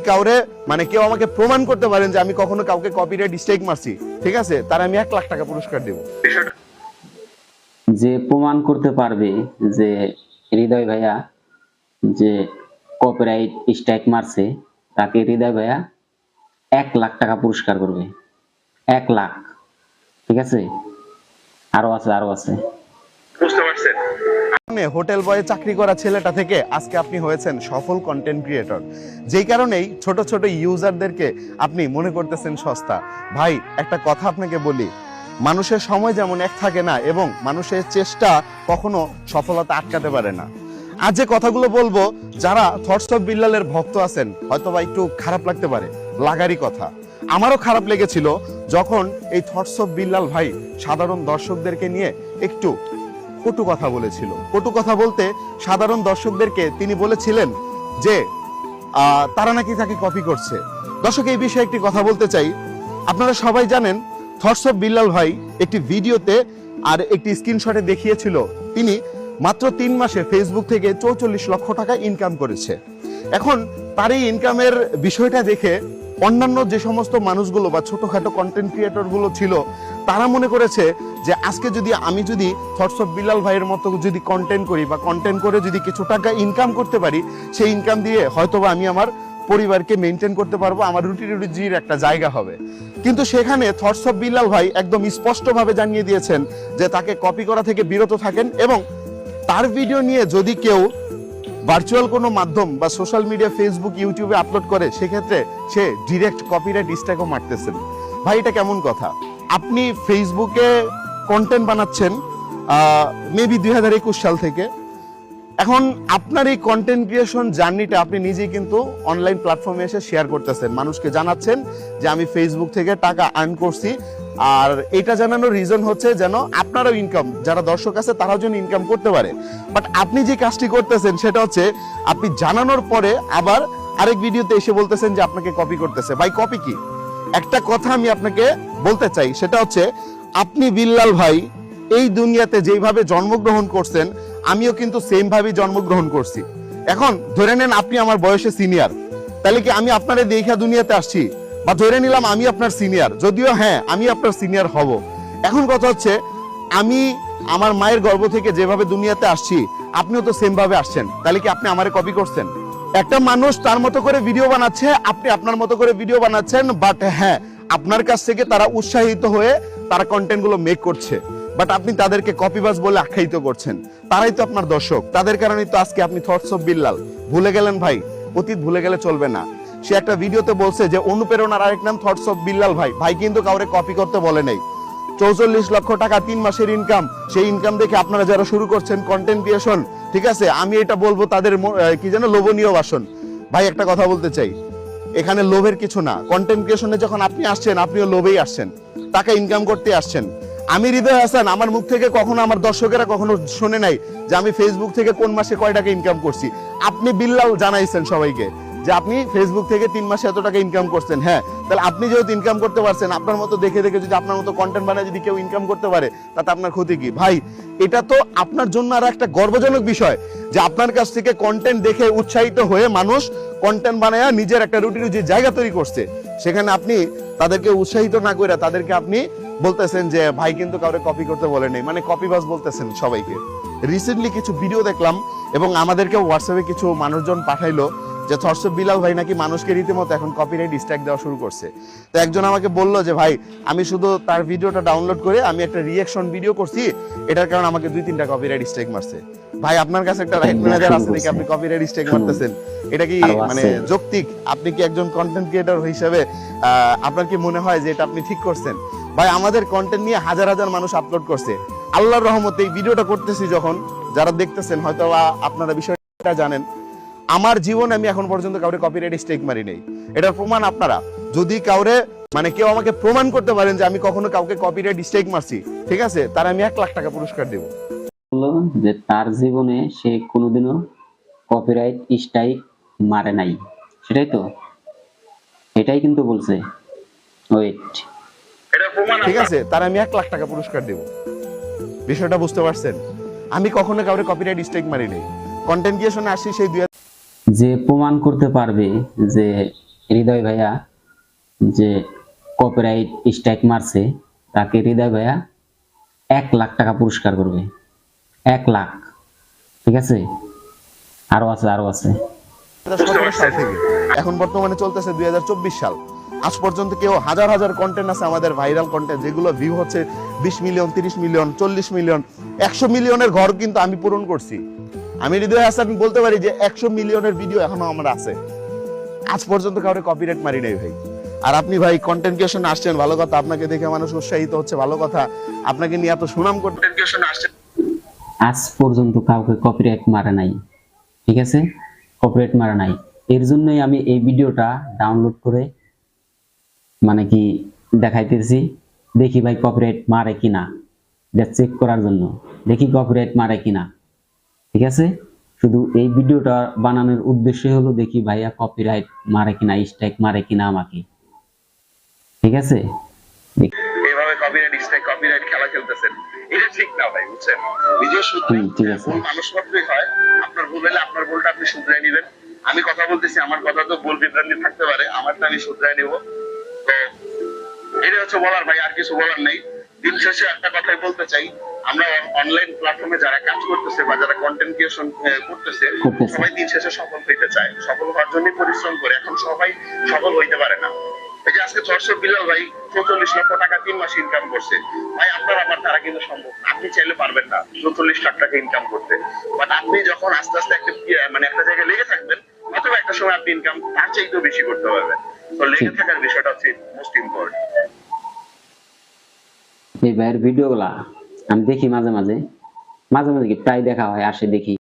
কাউরে মানে কেউ আমাকে প্রমাণ করতে পারেন যে আমি কখনো কাউকে কপিরাইট স্ট্রাইক মারছি ঠিক আছে? তার আমি এক লাখ টাকা পুরস্কার দেবো। যে প্রমাণ করতে পারবে যে হৃদয় ভাইয়া যে কপিরাইট স্ট্রাইক মারছে তাকে হৃদয় ভাইয়া এক লাখ টাকা পুরস্কার করবে। এক লাখ। ঠিক আছে? আরও আছে আরও আছে। হোটেল বয়ে চাকরি করা ছেলেটা থেকে আজকে আপনি হয়েছেন সফল কন্টেন্ট ক্রিয়েটর যেই কারণেই ছোট ছোট ইউজারদেরকে আপনি মনে করতেছেন সস্তা। ভাই, একটা কথা আপনাকে বলি। মানুষের সময় যেমন এক থাকে না এবং মানুষের চেষ্টা কখনো সফলতা আটকাতে পারে না। আজ যে কথাগুলো বলব, যারা থটস অফ বিল্লালের ভক্ত আছেন হয়তো বা একটু খারাপ লাগতে পারে। লাগারই কথা। আমারও খারাপ লেগেছিল যখন এই থটস অফ বিল্লাল ভাই সাধারণ দর্শকদেরকে নিয়ে একটু কটু কথা বলেছিল। কটু কথা বলতে সাধারণ দর্শকদেরকে তিনি বলেছিলেন যে তারা নাকি তাকে কপি করছে। দর্শক, এই বিষয়ে একটি কথা বলতে চাই। আপনারা সবাই জানেন থটস অফ বিল্লাল ভাই একটি ভিডিওতে আর একটি স্ক্রিনশটে দেখিয়েছিল, তিনি মাত্র তিন মাসে ফেসবুক থেকে চৌচল্লিশ লক্ষ টাকা ইনকাম করেছে। এখন তার এই ইনকামের বিষয়টা দেখে অন্যান্য যে সমস্ত মানুষগুলো বা ছোটখাটো কন্টেন্ট ক্রিয়েটরগুলো ছিল তারা মনে করেছে যে আজকে যদি আমি যদি থটস অফ বিল্লাল ভাইয়ের মতো যদি কন্টেন্ট করি বা কন্টেন্ট করে যদি কিছু টাকা ইনকাম করতে পারি, সেই ইনকাম দিয়ে হয়তোবা আমি আমার পরিবারকে মেনটেন করতে পারব, আমার রুটি রুটির একটা জায়গা হবে। কিন্তু সেখানে থটস অফ বিল্লাল ভাই একদম স্পষ্টভাবে জানিয়ে দিয়েছেন যে তাকে কপি করা থেকে বিরত থাকেন এবং তার ভিডিও নিয়ে যদি কেউ ভার্চুয়াল কোনো মাধ্যম বা সোশ্যাল মিডিয়া ফেসবুক ইউটিউবে আপলোড করে, সেক্ষেত্রে সে ডিরেক্ট কপিরাইট স্ট্যাকও মারতেছেন। ভাই, এটা কেমন কথা? আপনি ফেসবুকে কন্টেন্ট বানাচ্ছেন মেবি দুই হাজার একুশ সাল থেকে। এখন আপনার এই কন্টেন্ট ক্রিয়েশন জার্নিটা আপনি নিজেই কিন্তু অনলাইন প্ল্যাটফর্মে এসে শেয়ার করতেছেন। মানুষকে জানাচ্ছেন যে আমি ফেসবুক থেকে টাকা আর্ন করছি। আর এটা জানানোর রিজন হচ্ছে যেন আপনারও ইনকাম যারা দর্শক আছে, তারাও যেন ইনকাম করতে পারে। বাট আপনি যে কাজটি করতেছেন, সেটা হচ্ছে আপনি জানানোর পরে আবার আরেক ভিডিওতে এসে বলতেছেন যে আপনাকে কপি করতেছে। ভাই কপি কি? একটা কথা আমি আপনাকে বলতে চাই, সেটা হচ্ছে আপনি বিল্লাল ভাই, এই দুনিয়াতে যেইভাবে জন্মগ্রহণ করছেন, আমিও কিন্তু সেম ভাবে জন্মগ্রহণ করছি। এখন ধরে নেন আপনি আমার বয়সে সিনিয়র, তাহলে কি আমি আপনারে দেখা দুনিয়াতে আসছি? বা ধরে নিলাম আমি আপনার সিনিয়র, যদিও হ্যাঁ আমি আপনার সিনিয়র হব। এখন কথা হচ্ছে, আমি আমার মায়ের গর্ভ থেকে যেভাবে দুনিয়াতে আসছি, আপনিও তো সেম ভাবে আসছেন, তাহলে কি আপনি আমারে কপি করছেন? একটা মানুষ তার মতো করে ভিডিও বানাচ্ছে, আপনি আপনার মতো করে ভিডিও বানাচ্ছেন বাট হ্যাঁ আপনার কাছ থেকে তারা উৎসাহিত হয়ে তারা কন্টেন্টগুলো মেক করছে। বাট আপনি তাদেরকে কপিবাজ বলে আখ্যায়িত করছেন। তারাই তো আপনার দর্শক। তাদের কারণেই তো আজকে আপনি থটস অফ বিল্লাল ভুলে গেলেন ভাই, অতীত ভুলে গেলে চলবে না। সে একটা ভিডিওতে বলছে যে, অনুপ্রেরণার আরেক নাম থটস অফ বিল্লাল ভাই। ভাই কিন্তু কাউরে কপি করতে বলে নেই। চৌচল্লিশ লক্ষ টাকা তিন মাসের ইনকাম সেই ইনকাম দেখে আপনারা যারা শুরু করছেন কন্টেন্ট ক্রিয়েশন ঠিক আছে? আমি এটা বলব তাদের কি যেন লোভনীয় বাসন ভাই, একটা কথা বলতে চাই। এখানে লোভের কিছু না। কন্টেন্ট ক্রিয়েশনে যখন আপনি আসছেন, আপনিও লোভেই আসছেন। টাকা ইনকাম করতে আসছেন। আমি হৃদয় হাসান, আমার মুখ থেকে কখনো আমার দর্শকেরা কখনো শুনে নাই যে আমি ফেসবুক থেকে কোন মাসে কয় টাকা ইনকাম করছি। আপনি বিল্লাল জানাইছেন সবাইকে। যে আপনি ফেসবুক থেকে তিন মাসে এত টাকা ইনকাম করছেন হ্যাঁ? তাহলে আপনি যেহেতু ইনকাম করতে পারছেন, আপনার মতো দেখে দেখে যদি আপনার মতো কন্টেন্ট বানায় যদি কেউ ইনকাম করতে পারে, তাতে আপনার ক্ষতি কি? ভাই, এটা তো আপনার জন্য আর একটা গর্বজনক বিষয় যে আপনার কাছ থেকে কন্টেন্ট দেখে উৎসাহিত হয়ে মানুষ কন্টেন্ট বানায় নিজের একটা রুটি রুজির জায়গা তৈরি করছে, সেখানে আপনি তাদেরকে উৎসাহিত না করে তাদেরকে আপনি বলতেছেন যে, ভাই, কিন্তু কাউরে কপি করতে বলে নেই। মানে কপি বাস বলতেছেন সবাইকে। রিসেন্টলি কিছু ভিডিও দেখলাম এবং আমাদেরকে হোয়াটসঅ্যাপে কিছু মানুষজন পাঠাইলো যে থর্স বিলাল ভাই নাকি মানুষকে রীতিমতো এখন কপিরাইট স্ট্যাক দেওয়া শুরু করছে। তো একজন আমাকে বলল যে ভাই আমি শুধু তার ভিডিওটা ডাউনলোড করে আমি একটা রিয়াকশন ভিডিও করছি। এটার কারণে আমাকে দুই তিনটা কপিরাইট স্ট্রাইক মারছে। ভাই আপনার কাছে একটা রাইট ম্যানেজার আছে নাকি আপনি কপিরাইট স্ট্রাইক মারতেছেন? এটা কি মানে যৌক্তিক? আপনি কি একজন কন্টেন্ট ক্রিয়েটর হিসেবে আপনার কি মনে হয় যে এটা আপনি ঠিক করছেন? ভাই আমাদের কন্টেন্ট নিয়ে হাজার হাজার মানুষ আপলোড করছে। আল্লাহর রহমতে এই ভিডিওটা করতেছি যখন যারা দেখতেছেন হয়তো আপনারা বিষয়টা জানেন। আমার জীবনে আমি এখন পর্যন্ত কাউরে কপিরাইট স্টেক মারি নেই। এটার প্রমাণ আপনারা। যদি কাউরে মানে কেউ আমাকে প্রমাণ করতে পারেন যে আমি কখনো কাউকে কপিরাইট স্টেক মারছি ঠিক আছে? তার আমি এক লাখ টাকা পুরস্কার দেবো। বলল যে তার জীবনে সে কোনোদিনও কপিরাইট স্ট্রাইক মারে নাই। সেটাই তো? এটাই কিন্তু বলছে। ওয়েট ঠিক আছে? তার আমি এক লাখ টাকা পুরস্কার দেব। বিষয়টা বুঝতে পারছেন? আমি কখনো কাউরে কপিরাইট স্টেক মারি নেই। কন্টেন্ট ক্রিয়েশনে আসি সেই দুই যে প্রমাণ করতে পারবে যে হৃদয় ভাইয়া যে কপিরাইট স্ট্রাইক মারছে, তাকে হৃদয় ভাইয়া এক লাখ টাকা পুরস্কার করবে। এক লাখ। ঠিক আছে? আরও আছে আরও আছে। 2017 সাল থেকে এখন বর্তমানে চলতেছে দুই হাজার চব্বিশ সাল। আজ পর্যন্ত কেউ হাজার হাজার কন্টেন্ট আছে আমাদের ভাইরাল কন্টেন্ট যেগুলো ভিউ হচ্ছে বিশ মিলিয়ন তিরিশ মিলিয়ন চল্লিশ মিলিয়ন একশো মিলিয়নের ঘর কিন্তু আমি পূরণ করছি। আমি হৃদয় হাসান বলতে পারি যে একশো মিলিয়নের ভিডিও এখনও আমার আছে। আজ পর্যন্ত কাউরে কপিরাইট মারি নাই ভাই। আর আপনি ভাই কন্টেন্ট ক্রিয়েশন আসছেন, ভালো কথা। আপনাকে দেখে মানুষ উৎসাহিত হচ্ছে, ভালো কথা। আপনাকে নিয়ে এত সুনাম কন্টেন্ট ক্রিয়েশন আসছেন আজ পর্যন্ত কাউকে কপিরাইট মারে নাই, ঠিক আছে? কপিরাইট মারে নাই। এর জন্যই আমি এই ভিডিওটা ডাউনলোড করে মানে কি, দেখাইতেছি। দেখি ভাই কপিরাইট মারে কিনা। যা চেক করার জন্য। দেখি কপিরাইট মারে কিনা। ঠিক আছে? শুধু এই ভিডিওটা বানানোর উদ্দেশ্য হলো দেখি ভাইয়া কপিরাইট মারে কিনা স্ট্রাইক মারে কিনা আমাকে। ঠিক আছে? এইভাবে কপিরাইট স্ট্রাইক কপিরাইট খেলা খেলতেছেন। এটা ঠিক না ভাই বুঝছেন? নিজের শুধরে ঠিক আছে। মানুষ মাত্রই হয়। আপনার ভুল হলে আপনার ভুলটা আপনি শুধরে নেবেন। আমি কথা বলতেছি আমার কথা তো ভুল বিভ্রান্তি থাকতে পারে আমারটা আমি শুধরাই নেব। তো এটা হচ্ছে বলার ভাই আর কিছু বলার নেই। দিন শেষে একটা কথাই বলতে চাই আমরা অনলাইন প্ল্যাটফর্মে যারা কাজ করতেছে বা যারা কন্টেন্ট ক্রিয়েশন করতেছে। সবাই দিন শেষে সফল হইতে চায়। সফল হওয়ার জন্য পরিশ্রম করে এখন সবাই সফল হইতে পারে না। এই যে আজকে চর্ষক বিলাল ভাই চৌচল্লিশ লক্ষ টাকা তিন মাস ইনকাম করছে। ভাই আপনার আমার তারা কিন্তু সম্ভব আপনি চাইলে পারবেন না চৌচল্লিশ লাখ টাকা ইনকাম করতে। বাট আপনি যখন আস্তে আস্তে একটা মানে একটা জায়গায় লেগে থাকবেন অথবা একটা সময় আপনি ইনকাম তার চাইতেও বেশি করতে পারবেন। তো লেগে থাকার বিষয়টা হচ্ছে মোস্ট ইম্পর্টেন্ট এই ভাইয়ের ভিডিওগুলা আমি দেখি মাঝে মাঝে। মাঝে মাঝে কি প্রায় দেখা হয় আসে দেখি।